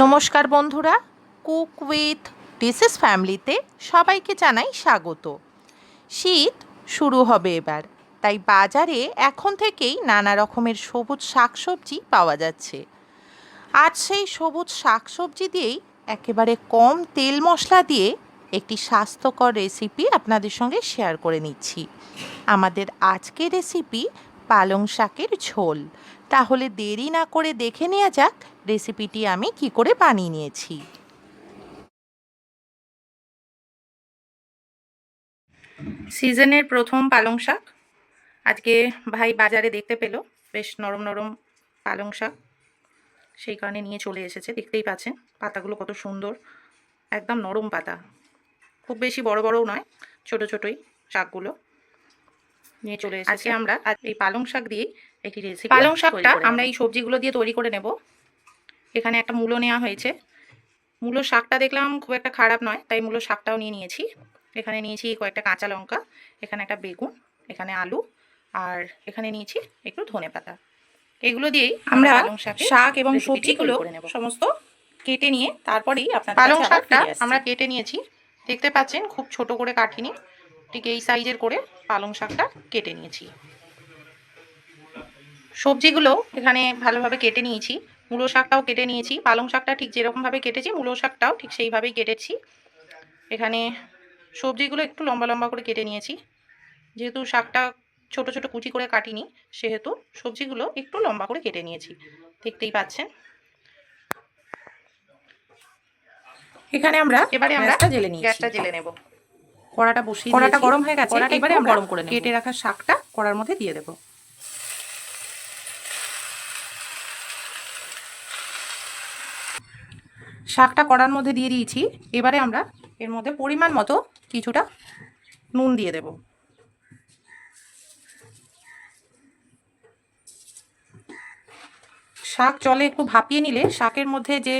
নমস্কার বন্ধুরা, cook with dishes ফ্যামিলিতে সবাইকে জানাই স্বাগত। শীত শুরু হবে এবার, তাই বাজারে এখন থেকেই নানা রকমের সবুজ শাকসবজি পাওয়া যাচ্ছে। আজ সেই সবুজ শাকসবজি দিয়েই একেবারে কম তেল মশলা দিয়ে একটি স্বাস্থ্যকর রেসিপি আপনাদের সঙ্গে শেয়ার করে নিচ্ছি। আমাদের আজকের রেসিপি পালং শাকের ঝোল। তাহলে দেরি না করে দেখে নেওয়া যাক রেসিপিটি আমি কি করে বানিয়ে নিয়েছি। সিজনের প্রথম পালং শাক। আজকে ভাই বাজারে দেখতে পেল, বেশ নরম নরম পালং শাক। সেই কারণে নিয়ে চলে এসেছে, দেখতেই পাচ্ছেন পাতাগুলো কত সুন্দর, একদম নরম পাতা। খুব বেশি বড় বড়ও নয়, ছোট ছোটই শাকগুলো। নিয়ে চলে এসেছে। আমরা এই পালং শাক দিয়ে একটি রেসিপি পালং শাকটা আমরা এই সবজিগুলো দিয়ে তৈরি করে নেব। এখানে একটা মূলো নেওয়া হয়েছে। মূলো শাকটা দেখলাম খুব একটা খারাপ নয় তাই মূলো শাকটাও নিয়ে নিয়েছি। এখানে নিয়েছি কয়েকটা কাঁচা লঙ্কা এখানে একটা বেগুন এখানে আলু আর এখানে নিয়েছি একটু ধনে পাতা। এগুলো দিয়েই আমরা শাক এবং সবজিগুলো সমস্ত কেটে নিয়ে তারপরেই আপনার পালং শাকটা আমরা কেটে নিয়েছি। দেখতে পাচ্ছেন খুব ছোট করে কাটিনি। ঠিক এই সাইজের করে পালং শাকটা কেটে নিয়েছি। সবজিগুলো এখানে ভালোভাবে কেটে নিয়েছি। মূলো শাকটাও কেটে নিয়েছি। পালং শাকটা ঠিক যেরকমভাবে কেটেছি মূলো শাকটাও ঠিক সেইভাবেই কেটেছি। এখানে সবজিগুলো একটু লম্বা লম্বা করে কেটে নিয়েছি। যেহেতু শাকটা ছোট ছোট কুচি করে কাটিনি সেহেতু সবজিগুলো একটু লম্বা করে কেটে নিয়েছি। দেখতেই পাচ্ছেন। এখানে আমরা এবারে আমরা জেলে নিই গ্যাসটা জেলে নেব। কড়াটা বসিয়ে কড়াটা গরম হয়ে গেছে এবারে আমরা গরম করে কেটে রাখা শাকটা কড়ার মধ্যে দিয়ে দেব। শাকটা কড়ার মধ্যে দিয়ে দিয়েছি। এবারে আমরা এর মধ্যে পরিমাণ মতো কিছুটা নুন দিয়ে দেব। শাক জলে একটু ভাপিয়ে নিলে শাকের মধ্যে যে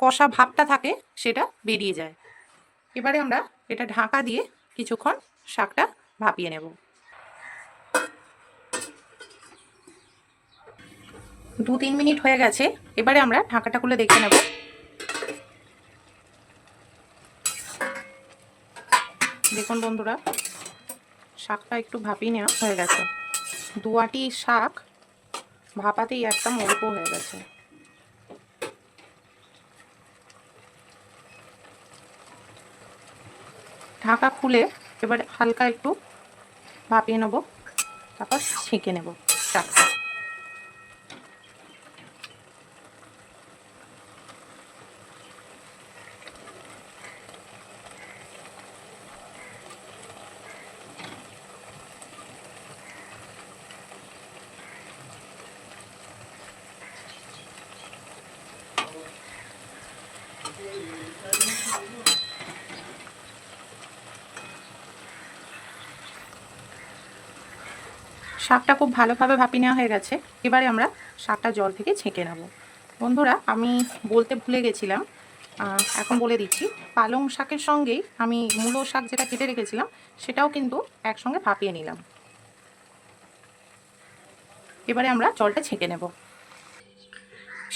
কষা ভাবটা থাকে সেটা বেরিয়ে যায়। এবারে আমরা এটা ঢাকা দিয়ে কিছুক্ষণ শাকটা ভাপিয়ে নেব। দু তিন মিনিট হয়ে গেছে, এবারে আমরা ঢাকাটা খুলে দেখে নেব। দেখুন বন্ধুরা, শাকটা একটু ভাপিয়ে নেওয়া হয়ে গেছে। দুয়াটি শাক ভাপাতেই একদম অল্প হয়ে গেছে। ঢাকা খুলে এবারে হালকা একটু ভাপিয়ে নেব তারপর ছেঁকে নেব শাকটা শাকটা খুব ভালোভাবে ভাপিয়ে নেওয়া হয়ে গেছে। এবারে আমরা শাকটা জল থেকে ছেঁকে নেব। বন্ধুরা আমি বলতে ভুলে গেছিলাম এখন বলে দিচ্ছি পালং শাকের সঙ্গেই আমি মূলো শাক যেটা কেটে রেখেছিলাম সেটাও কিন্তু একসঙ্গে ভাপিয়ে নিলাম। এবারে আমরা জলটা ছেঁকে নেব।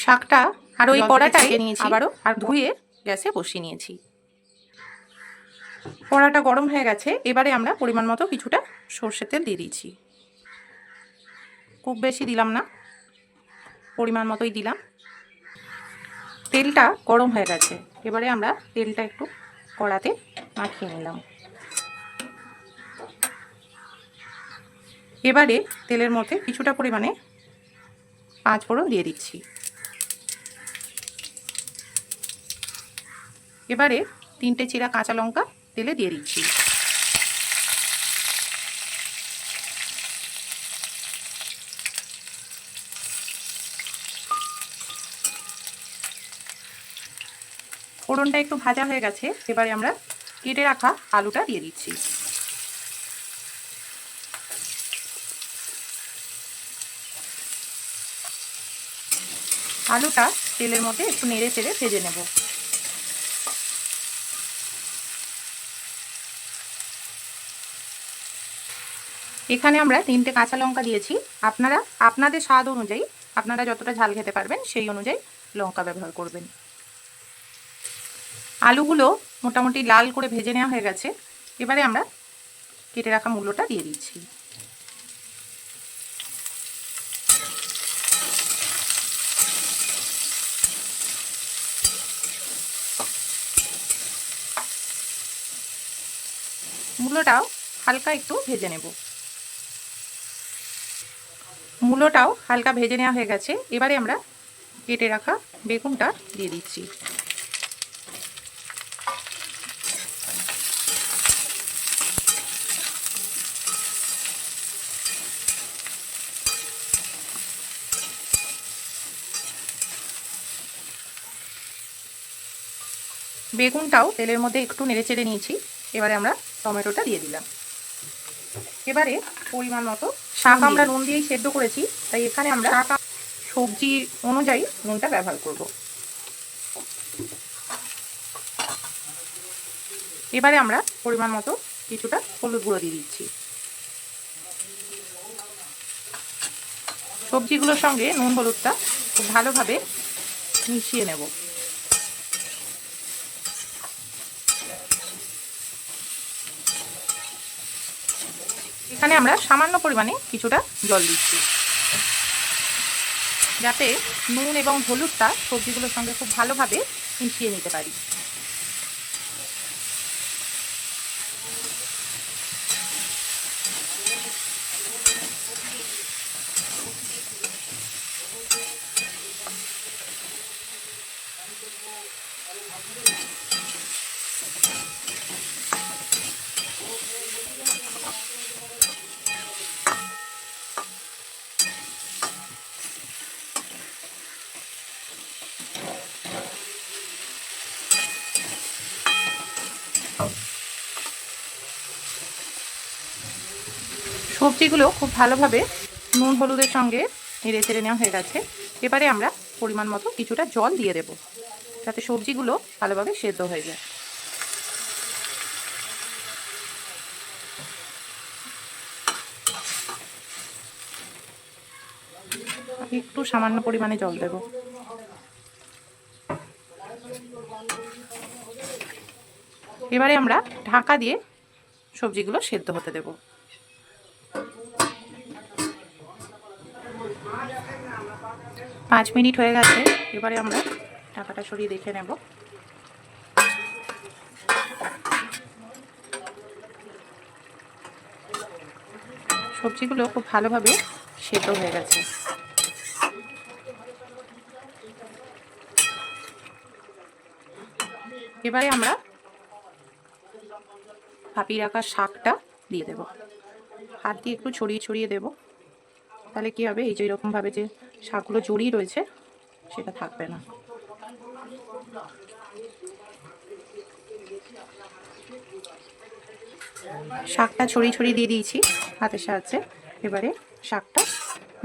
শাকটা আর ওই কড়াটাই নিয়েছি আবারও আর ধুয়ে গ্যাসে বসিয়ে নিয়েছি। কড়াটা গরম হয়ে গেছে এবারে আমরা পরিমাণ মতো কিছুটা সর্ষের তেল দিয়ে দিয়েছি। খুব বেশি দিলাম না, পরিমাণ মতোই দিলাম। তেলটা গরম হয়ে গেছে, এবারে আমরা তেলটা একটু কড়াতে মাখিয়ে নিলাম। এবারে তেলের মধ্যে কিছুটা পরিমাণে পাঁচ ফোড়ন দিয়ে দিচ্ছি। এবারে তিনটে চিরা কাঁচা লঙ্কা তেলে দিয়ে দিচ্ছি। ফোড়নটা একটু ভাজা হয়ে গেছে, এবারে আমরা কেটে রাখা আলুটা দিয়ে দিচ্ছি। আলুটা তেলের মধ্যে একটু নেড়ে চেড়ে ভেজে নেব। এখানে আমরা তিনটে কাঁচা লঙ্কা দিয়েছি। আপনারা, আপনাদের স্বাদ অনুযায়ী, আপনারা যতটা ঝাল খেতে পারবেন, সেই অনুযায়ী লঙ্কা ব্যবহার করবেন। আলুগুলো মোটামুটি লাল করে ভেজে নেওয়া হয়ে গেছে। এবারে আমরা কেটে রাখা মূল্যটা দিয়ে দিচ্ছি। মূলোটাও হালকা একটু ভেজে নেব। মূলোটাও হালকা ভেজে নেওয়া হয়ে গেছে। এবারে আমরা কেটে রাখা বেগুনটা দিয়ে দিচ্ছি। বেগুনটাও তেলের মধ্যে একটু নেড়ে চেড়ে নিয়েছি। এবারে আমরা টমেটোটা দিয়ে দিলাম। এবারে পরিমাণ মতো শাক আমরা নুন দিয়েই সেদ্ধ করেছি তাই এখানে আমরা সবজি অনুযায়ী নুনটা ব্যবহার করব। এবারে আমরা পরিমাণ মতো কিছুটা হলুদ গুঁড়ো দিয়ে দিচ্ছি। সবজিগুলোর সঙ্গে নুন হলুদটা খুব ভালোভাবে মিশিয়ে নেব। এখানে আমরা সামান্য পরিমাণে কিছুটা জল দিচ্ছি। যাতে নুন এবং হলুদটা সবজিগুলোর সঙ্গে খুব ভালোভাবে মিশিয়ে নিতে পারি। সবজিগুলো খুব ভালোভাবে নুন হলুদের সঙ্গে নেড়ে চেড়ে নেওয়া হয়ে গেছে। এবারে আমরা পরিমাণ মতো কিছুটা জল দিয়ে দেব, যাতে সবজিগুলো ভালোভাবে সেদ্ধ হয়ে যায়। একটু সামান্য পরিমাণে জল দেব। এবারে আমরা ঢাকা দিয়ে সবজিগুলো সেদ্ধ হতে দেব। পাঁচ মিনিট হয়ে গেছে, এবারে আমরা ঢাকাটা সরিয়ে দেখে নেব। সবজিগুলো খুব ভালোভাবে সেদ্ধ হয়ে গেছে। এবারে আমরা ভাপিয়ে রাখা শাকটা দিয়ে দেব। হাত দিয়ে একটু ছড়িয়ে ছড়িয়ে দেব। তাহলে কি হবে? এই যে এরকমভাবে যে শাকগুলো জড়িয়ে রয়েছে, সেটা থাকবে না। শাকটা ছড়িয়ে ছড়িয়ে দিয়ে দিয়েছি হাতের সাহায্যে। এবারে শাকটা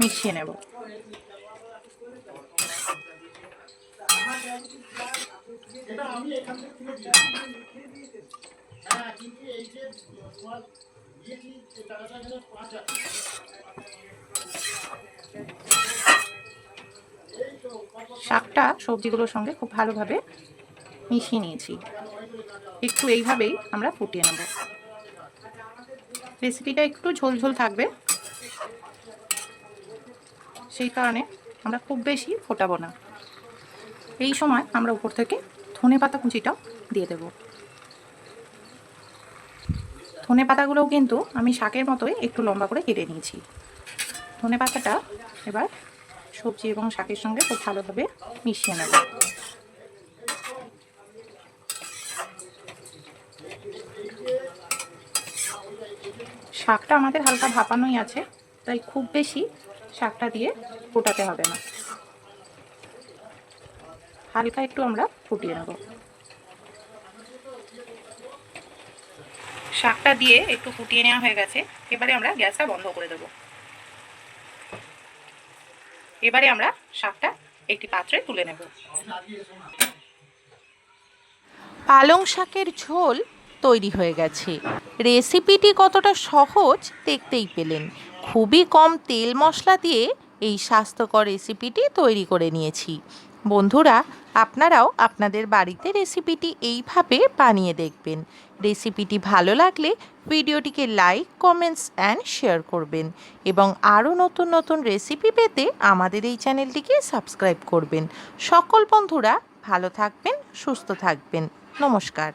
মিশিয়ে নেব। শাকটা সবজিগুলোর সঙ্গে খুব ভালোভাবে মিশিয়ে নিয়েছি। একটু এইভাবেই আমরা ফুটিয়ে নেব। রেসিপিটা একটু ঝোল ঝোল থাকবে। সেই কারণে আমরা খুব বেশি ফোটাবো না। এই সময় আমরা উপর থেকে ধনে পাতা কুচিটাও দিয়ে দেব। ধনে পাতাগুলোও কিন্তু আমি শাকের মতোই একটু লম্বা করে কেটে নিয়েছি। ধনে পাতাটা এবার সবজি এবং শাকের সঙ্গে খুব ভালোভাবে মিশিয়ে নেব। শাকটা আমাদের হালকা ভাপানোই আছে, তাই খুব বেশি শাকটা দিয়ে ফোটাতে হবে না। হালকা একটু আমরা ফুটিয়ে নেব। শাকটা দিয়ে একটু ফুটিয়ে নেওয়া হয়ে গেছে, এবারে আমরা গ্যাসটা বন্ধ করে দেব। এবারে আমরা শাকটা একটি পাত্রে তুলে নেব। পালং শাকের ঝোল তৈরি হয়ে গেছে। রেসিপিটি কতটা সহজ দেখতেই পেলেন। খুবই কম তেল মশলা দিয়ে এই স্বাস্থ্যকর রেসিপিটি তৈরি করে নিয়েছি। বন্ধুরা আপনারাও আপনাদের বাড়িতে রেসিপিটি এইভাবে বানিয়ে দেখবেন। রেসিপিটি ভালো লাগলে ভিডিওটিকে লাইক, কমেন্টস, অ্যান্ড শেয়ার করবেন এবং আরও নতুন নতুন রেসিপি পেতে আমাদের এই চ্যানেলটিকে সাবস্ক্রাইব করবেন। সকল বন্ধুরা ভালো থাকবেন, সুস্থ থাকবেন। নমস্কার।